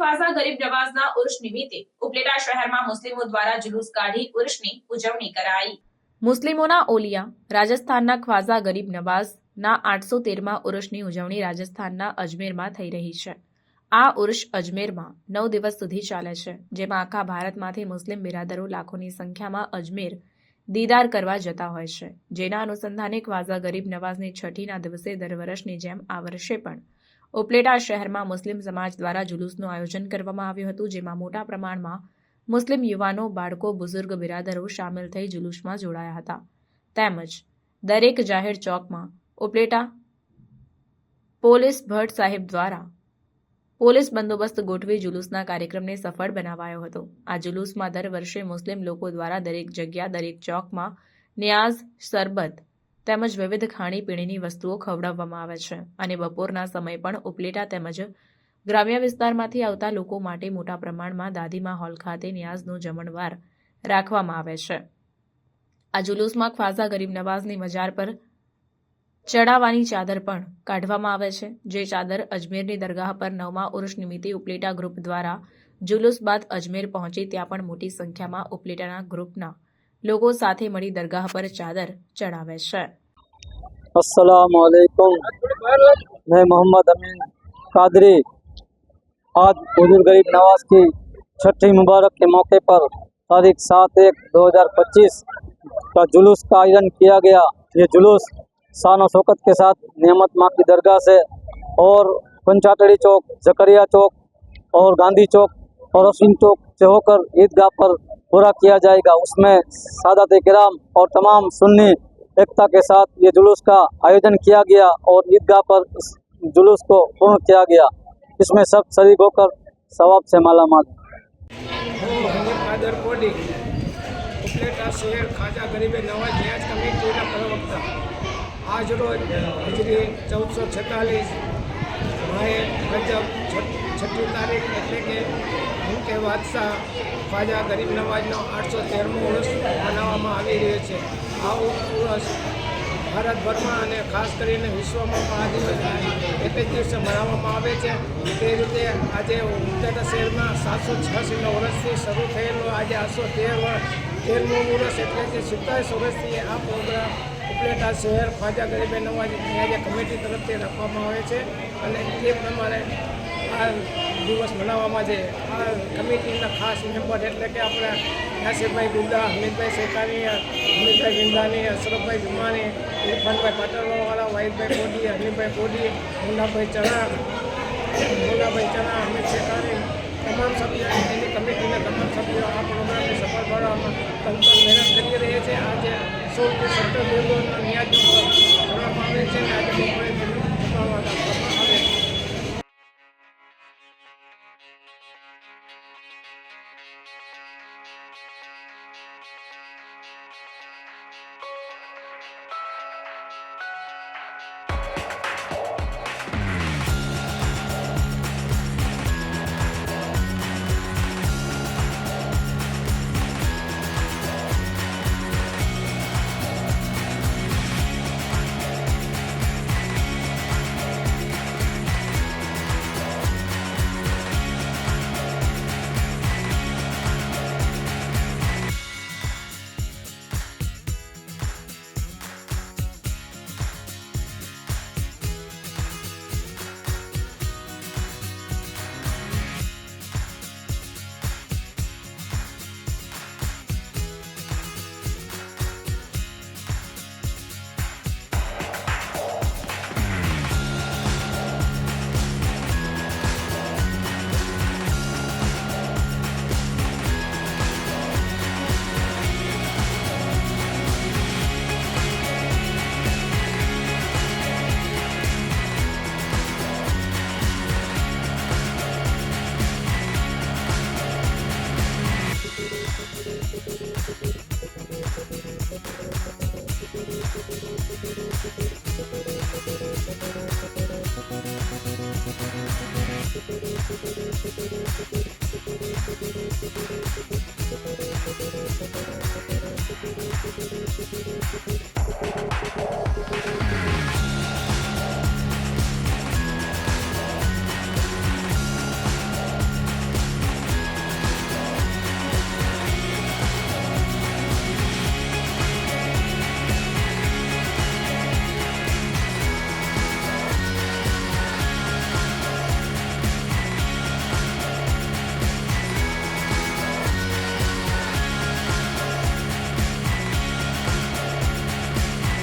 ખ્વાઝા ગરીબ નવાઝના ઉર્ષ નિમિત્તે ઉપલેટા શહેરમાં મુસ્લિમો દ્વારા જુલુસ કાઢી ઉર્ષની ઉજવણી કરાઈ. મુસ્લિમોના ઓલિયા, રાજસ્થાનના ખ્વાઝા ગરીબ નવાઝના આઠસો તેરમાં ઉર્ષની ઉજવણી રાજસ્થાનના અજમેરમાં થઈ રહી છે. આ ઉર્ષ અજમેરમાં નવ દિવસ સુધી ચાલે છે, જેમાં આખા ભારતમાંથી મુસ્લિમ બિરાદરો લાખોની સંખ્યામાં અજમેર દીદાર કરવા જતા હોય છે. જેના અનુસંધાને ખ્વાઝા ગરીબ નવાઝની છઠ્ઠીના દિવસે દર વર્ષની જેમ આ વર્ષે પણ ઉપલેટા શહેરમાં મુસ્લિમ સમાજ દ્વારા જુલુસનું આયોજન કરવામાં આવ્યું હતું, જેમાં મોટા પ્રમાણમાં મુસ્લિમ યુવાનો, બાળકો, બુઝુર્ગ, બિરાદરો સામેલ થઈ જુલુસમાં જોડાયા હતા. તેમજ દરેક જાહેર ચોકમાં ઉપલેટા પોલીસ ભટ્ટ સાહેબ દ્વારા પોલીસ બંદોબસ્ત ગોઠવી જુલુસના કાર્યક્રમને સફળ બનાવાયો હતો. આ જુલુસમાં દર વર્ષે મુસ્લિમ લોકો દ્વારા દરેક જગ્યા, દરેક ચોકમાં ન્યાઝ શરબત તેમજ વિવિધ ખાણીપીણીની વસ્તુઓ ખવડાવવામાં આવે છે અને બપોરના સમય પણ ઉપલેટા તેમજ ગ્રામ્ય વિસ્તારમાંથી આવતા લોકો માટે મોટા પ્રમાણમાં દાદીમા હોલ ખાતે ન્યાઝનો જમણવાર રાખવામાં આવે છે. આ જુલુસમાં ખ્વાઝા ગરીબ નવાઝની મજાર પર ચડાવવાની ચાદર પણ કાઢવામાં આવે છે, જે ચાદર અજમેરની દરગાહ પર નવમા ઉર્ષ નિમિત્તે ઉપલેટા ગ્રુપ દ્વારા જુલુસ બાદ અજમેર પહોંચી ત્યાં પણ મોટી સંખ્યામાં ઉપલેટાના ગ્રુપના લોકો સાથે મળી દરગાહ પર ચાદર ચડાવે છે अस्सलाम वालेकुम मैं मोहम्मद अमीन कादरी आज बुजुर्ग गरीब नवाज की छठी मुबारक के मौके पर तारीख सात एक दो हज़ार पच्चीस का जुलूस का आयोजन किया गया ये जुलूस शान शौकत के साथ नियमत माँ की दरगाह से और पंचाटड़ी चौक जकरिया चौक और गांधी चौक और अश्विन चौक से होकर ईदगाह पर पूरा किया जाएगा। उसमें सादात कराम और तमाम सुन्नी एकता के साथ ये जुलूस का आयोजन किया गया और ईदगाह पर इस जुलूस को पूर्ण किया गया। इसमें सब शरीक होकर सवाब से माला माल आज रोज चौदह सौ छतालीस माए रजब છઠ્ઠી તારીખ એટલે કે હું કે બાદશાહ ખ્વાજા ગરીબ નવાજનો આઠસો તેરમો ઉર્સ મનાવવામાં આવી રહ્યો છે. આ ઉર્સ ભારતભરમાં અને ખાસ કરીને વિશ્વમાં પણ આ દિવસ એક જ દિવસે મનાવવામાં આવે છે. તે રીતે આજે ઉપલેટા શહેરમાં સાતસો છ્યાસીનો વર્ષથી શરૂ થયેલો આજે આઠસો તેર વર્ષ તેરમો વર્ષ એટલે કે સિત્તાવીસ વર્ષથી આ પ્રોગ્રામ ઉપલેટા શહેર ખ્વાજા ગરીબે નવાજ આજે કમિટી તરફથી રાખવામાં આવે છે. અને એ પ્રમાણે આ દિવસ મનાવવામાં છે. આ કમિટીના ખાસ મેમ્બર એટલે કે આપણે નાસિરભાઈ ગુંદા હમીદભાઈ શેખાની હમીદભાઈ ગિંદાની અશરફભાઈ જુમાની ઇરફાનભાઈ પાટણવાળા, વાહિદભાઈ કોડી હમીદભાઈ કોડી મુન્નાભાઈ ચણા મુન્નાભાઈ ચણા હમીદ શેખાની તમામ સભ્યો એની કમિટીના તમામ સભ્યો આ પ્રોગ્રામને સફળ કરવામાં તંત્ર મહેનત કરી રહ્યા છે. આજે સોળથી સત્તર દિવસો ન્યાજ Thank you.